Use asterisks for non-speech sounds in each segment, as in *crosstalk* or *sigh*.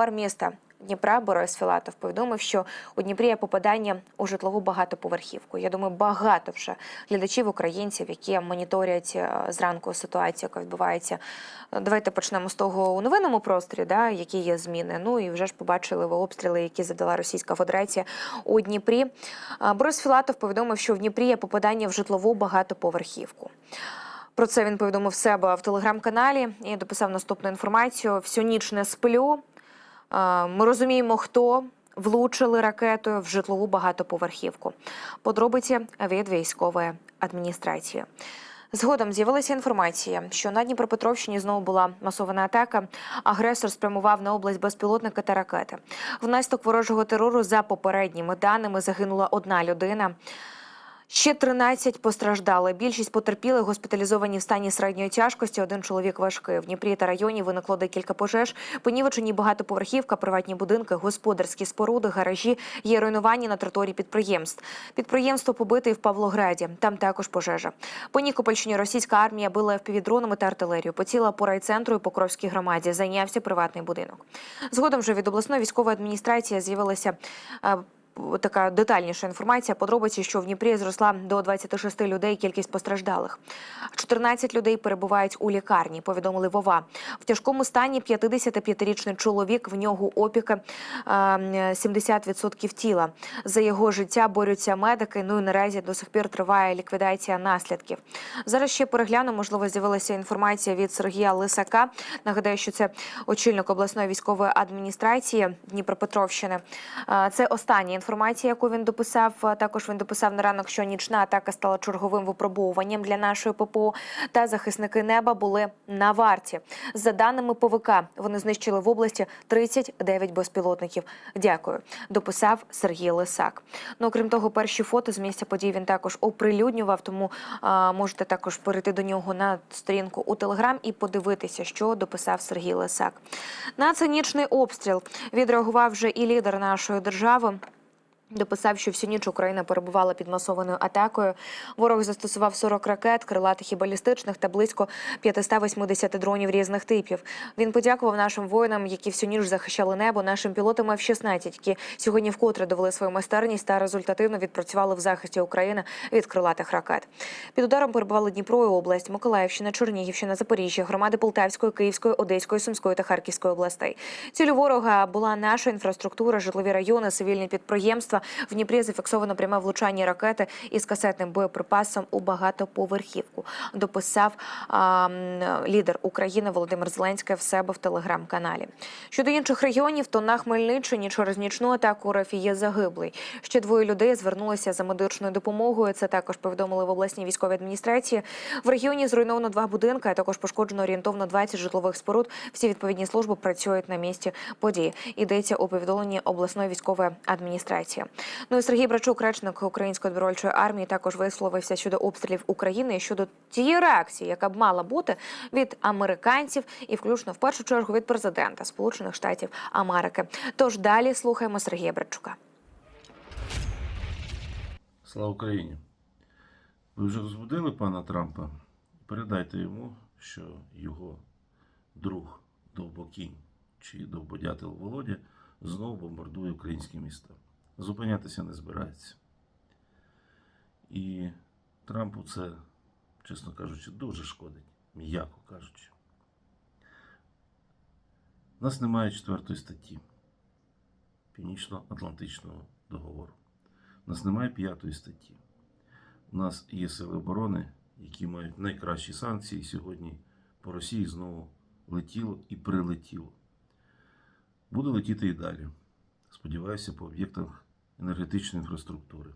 Мер міста Дніпра Борис Філатов повідомив, що у Дніпрі є попадання у житлову багатоповерхівку. Я думаю, багато вже глядачів українців, які моніторять е, зранку ситуацію, яка відбувається. Давайте почнемо з того у новинному просторі, да, які є зміни. Ну і вже ж побачили ви обстріли, які завдала Російська Федерація у Дніпрі. Е, Борис Філатов повідомив, що в Дніпрі є попадання в житлову багатоповерхівку. Про це він повідомив себе в телеграм-каналі і дописав наступну інформацію: всю ніч не сплю. Ми розуміємо, хто влучили ракетою в житлову багатоповерхівку. Подробиці від військової адміністрації. Згодом з'явилася інформація, що на Дніпропетровщині знову була масована атака. Агресор спрямував на область безпілотники та ракети. Внаслідок ворожого терору, за попередніми даними, загинула одна людина. Ще 13 постраждали. Більшість потерпілих госпіталізовані в стані середньої тяжкості. Один чоловік важкий. В Дніпрі та районі виникло декілька пожеж. Понівечені багатоповерхівка, приватні будинки, господарські споруди, гаражі. Є руйнування на території підприємств. Підприємство побите і в Павлограді. Там також пожежа. По Нікопольщині російська армія била впівдронами та артилерію. Поціла по райцентру і Покровській громаді. Зайнявся приватний будинок. Згодом вже від обласної військової адміністрації з'явилася. Е, така детальніша інформація. Подробиці, що в Дніпрі зросла до 26 людей кількість постраждалих. 14 людей перебувають у лікарні. Повідомили Вова. В тяжкому стані 55-річний чоловік. В нього опіки е, 70% тіла. За його життя борються медики. Ну і наразі до сих пір триває ліквідація наслідків. Зараз ще перегляну. Можливо, з'явилася інформація від Сергія Лисака. Нагадаю, що це очільник обласної військової адміністрації Дніпропетровщини. Е, Це остання інформація, яку він дописав. Також він дописав на ранок, що нічна атака стала черговим випробовуванням для нашої ППО. Та захисники неба були на варті. За даними ПВК, вони знищили в області 39 безпілотників. Дякую, дописав Сергій Лисак. Ну окрім того, перші фото з місця подій він також оприлюднював. Тому а, можете також перейти до нього на сторінку у Телеграм і подивитися, що дописав Сергій Лисак. На цинічний обстріл відреагував вже і лідер нашої держави. Дописав, що всю ніч Україна перебувала під масованою атакою. Ворог застосував 40 ракет, крилатих і балістичних та близько 580 дронів різних типів. Він подякував нашим воїнам, які всю ніч захищали небо, нашим пілотам F-16, які сьогодні вкотре довели свою майстерність та результативно відпрацювали в захисті України від крилатих ракет. Під ударом перебували Дніпро і область, Миколаївщина, Чернігівщина, Запоріжжя, громади Полтавської, Київської, Одеської, Сумської та Харківської областей. Цілю ворога була наша інфраструктура, житлові райони, цивільні підприємства. В Дніпрі зафіксовано пряме влучання ракети із касетним боєприпасом у багатоповерхівку. Дописав а, лідер України Володимир Зеленський в себе в телеграм-каналі. Щодо інших регіонів, то на Хмельниччині через нічну атаку РФ є загиблий. Ще двоє людей звернулися за медичною допомогою. Це також повідомили в обласній військовій адміністрації. В регіоні зруйновано два будинки, а також пошкоджено орієнтовно 20 житлових споруд. Всі відповідні служби працюють на місці події. Йдеться у повідомленні обласної військової адміністрації. Ну і Сергій Брачук, речник Української добровольчої армії, також висловився щодо обстрілів України і щодо тієї реакції, яка б мала бути від американців, і включно в першу чергу від президента Сполучених Штатів Америки. Тож далі слухаємо Сергія Брачука. Слава Україні! Ви вже розбудили пана Трампа? Передайте йому, що його друг Довбокінь чи Довбодятел Володя знову бомбардує українські міста. Зупинятися не збирається. І Трампу це, чесно кажучи, дуже шкодить, м'яко кажучи. У нас немає четвертої статті Північно-Атлантичного договору. У нас немає п'ятої статті. У нас є сили оборони, які мають найкращі санкції. Сьогодні по Росії знову летіло і прилетіло. Буде летіти і далі. Сподіваюся, по об'єктах енергетичної інфраструктури.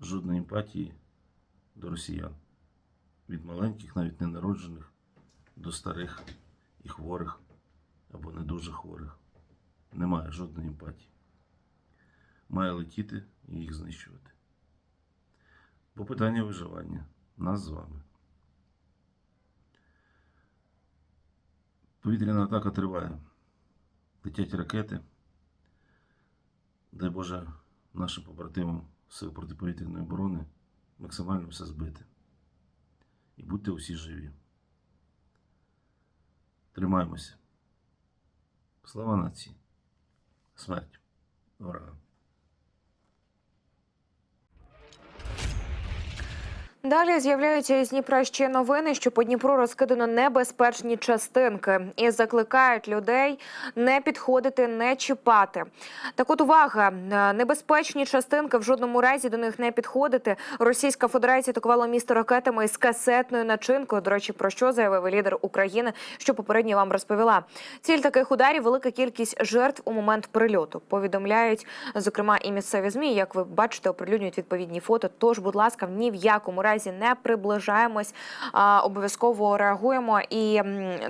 Жодної емпатії до росіян. Від маленьких, навіть ненароджених, до старих і хворих або не дуже хворих. Немає жодної емпатії має летіти і їх знищувати. Бо питання виживання нас з вами. Повітряна атака триває. Летять ракети. Дай Боже нашим побратимам сил протиповітряної оборони максимально все збити. І будьте усі живі. Тримаємося. Слава нації. Смерть ворогам. Далі з'являються із Дніпра ще новини, що по Дніпру розкидано небезпечні частинки і закликають людей не підходити, не чіпати. Так от увага, е, небезпечні частинки в жодному разі до них не підходити. Російська Федерація атакувала місто ракетами із касетною начинкою. До речі, про що заявив лідер України, що попередньо вам розповіла. Ціль таких ударів велика кількість жертв у момент прильоту. Повідомляють зокрема і місцеві змі. Як ви бачите, оприлюднюють відповідні фото. Тож, будь ласка, ні в якому разі не приближаємось. Обов'язково реагуємо і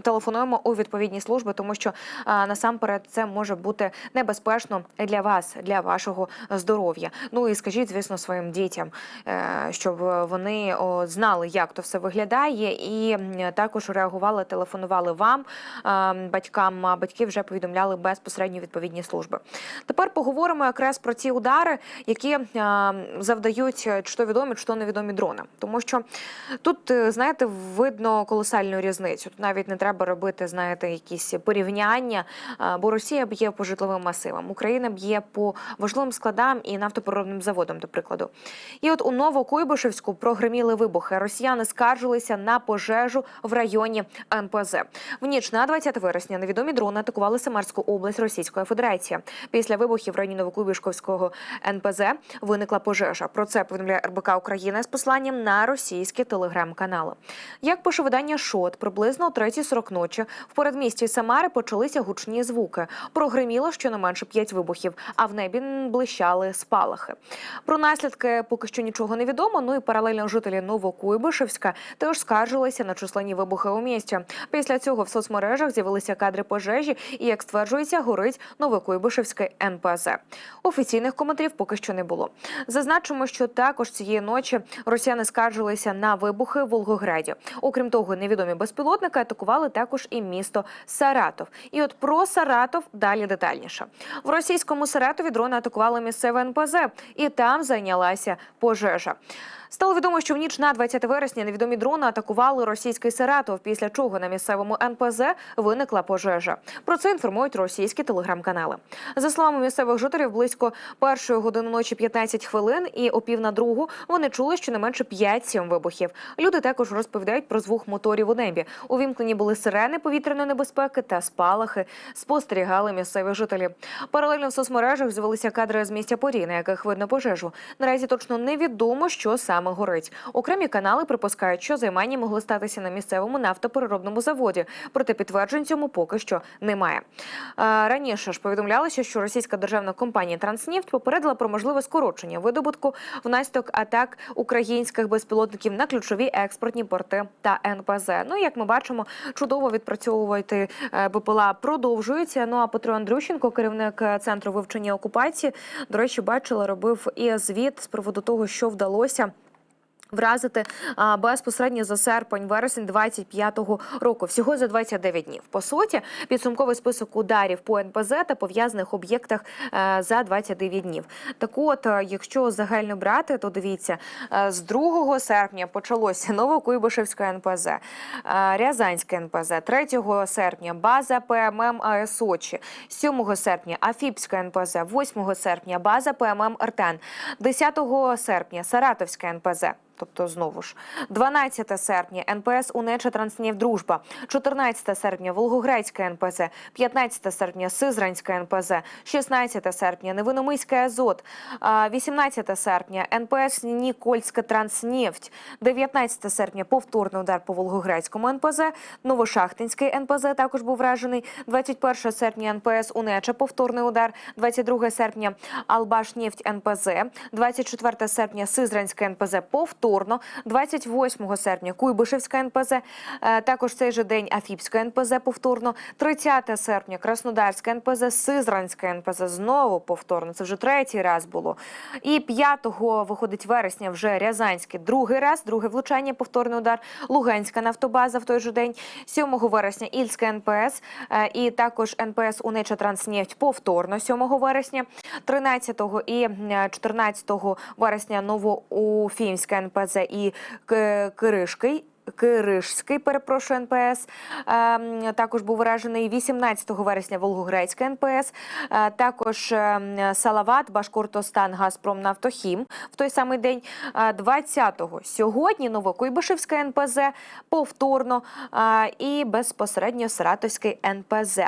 телефонуємо у відповідні служби, тому що насамперед це може бути небезпечно для вас, для вашого здоров'я. Ну і скажіть, звісно, своїм дітям, е, щоб вони знали, як то все виглядає, і також реагували, телефонували вам, батькам. А батьки вже повідомляли безпосередньо відповідні служби. Тепер поговоримо якраз про ці удари, які завдають е, чи то відомі, чи то невідомі дрони. Тому що тут, е, знаєте, видно колосальну різницю. Тут навіть не треба робити, знаєте, якісь порівняння, е, бо Росія б'є по житловим масивам, Україна б'є по важливим складам і нафтопереробним заводам, до прикладу. І от у Новокуйбишевську прогреміли вибухи. Росіяни скаржилися на пожежу в районі НПЗ. В ніч на 20 вересня невідомі дрони атакували Самарську область Російської Федерації. Після вибухів в районі Новокуйбишевського НПЗ виникла пожежа. Про це повідомляє РБК Україна з посланням на російські телеграм-канали. Як пише видання ШОТ, приблизно о 3.40 ночі в передмісті Самари почалися гучні звуки. Прогреміло щонайменше 5 вибухів, а в небі блищали спалахи. Про наслідки поки що нічого не відомо. Ну і паралельно жителі Новокуйбишевська теж скаржилися на численні вибухи у місті. Після цього в соцмережах з'явилися кадри пожежі, і як стверджується, горить Новокуйбишевське НПЗ. Офіційних коментарів поки що не було. Зазначимо, що також цієї ночі росіяни скаржилися на вибухи в Волгограді. Окрім того, невідомі безпілотники атакували також і місто Саратов. І от про Саратов далі детальніше. В російському Саратові дрони атакували місцеве НПЗ, і там зайнялася пожежа. Стало відомо, що в ніч на 20 вересня невідомі дрони атакували російський Саратов, після чого на місцевому НПЗ виникла пожежа. Про це інформують російські телеграм-канали. За словами місцевих жителів, близько першої години ночі 15 хвилин, і о пів на другу вони чули щонайменше 5-7 вибухів. Люди також розповідають про звук моторів у небі. Увімкнені були сирени повітряної небезпеки та спалахи. Спостерігали місцеві жителі. Паралельно в соцмережах з'явилися кадри з місця подій, на яких видно пожежу. Наразі точно невідомо, що саме горить. Окремі канали припускають, що займання могли статися на місцевому нафтопереробному заводі. Проте підтверджень цьому поки що немає. Е, Раніше ж повідомлялося, що російська державна компанія Транснефть попередила про можливе скорочення видобутку внаслідок атак українських безпілотників на ключові експортні порти та НПЗ. Ну як ми бачимо, чудово відпрацьовувати е, БПЛА продовжується. Ну а Петро Андрющенко, керівник е, центру вивчення окупації, до речі, бачила, робив і звіт з приводу того, що вдалося. Вразити безпосередньо за серпень, вересень 25-го року, всього за 29 днів. По суті, підсумковий список ударів по НПЗ та пов'язаних об'єктах е, за 29 днів. Так, от, е, якщо загально брати, то дивіться, е, з 2 серпня почалося *laughs* Новокуйбишевське НПЗ, е, Рязанське НПЗ, 3 серпня база ПММ Сочі, 7 серпня Афіпське НПЗ, 8 серпня база ПММ Артен, 10 серпня Саратовське НПЗ. Тобто знову ж 12 серпня НПС Унеча Транснефть Дружба, 14 серпня Волгоградське НПЗ, 15 серпня Сизранське НПЗ, 16 серпня Невиномиське Азот, а, 18 серпня НПС Нікольська Транснефть, 19 серпня повторний удар по Волгоградському НПЗ, Новошахтинський НПЗ також був вражений, 21 серпня НПС Унеча повторний удар, 22 серпня Албашнефть НПЗ, 24 серпня Сизранське НПЗ повторно, 28 серпня Куйбишевська НПЗ, е, також цей же день Афіпська НПЗ повторно, 30 серпня Краснодарська НПЗ, Сизранська НПЗ знову повторно, це вже третій раз було. І 5 виходить вересня вже Рязанське, другий раз, друге влучання, повторний удар, Луганська нафтобаза в той же день, 7 вересня Ільська НПС е, і також НПС Унеча Транснефть повторно 7 вересня, 13 і е, 14 вересня Новоуфімська НПЗ і Киришкий Киришський, перепрошую, НПС. Ем, Також був вражений 18 вересня Волгоградська НПС. Е, Також ем, Салават, Башкортостан, Газпром, Нафтохім в той самий день. Е, 20-го сьогодні Новокуйбишевська НПЗ повторно е, і безпосередньо Саратовський НПЗ.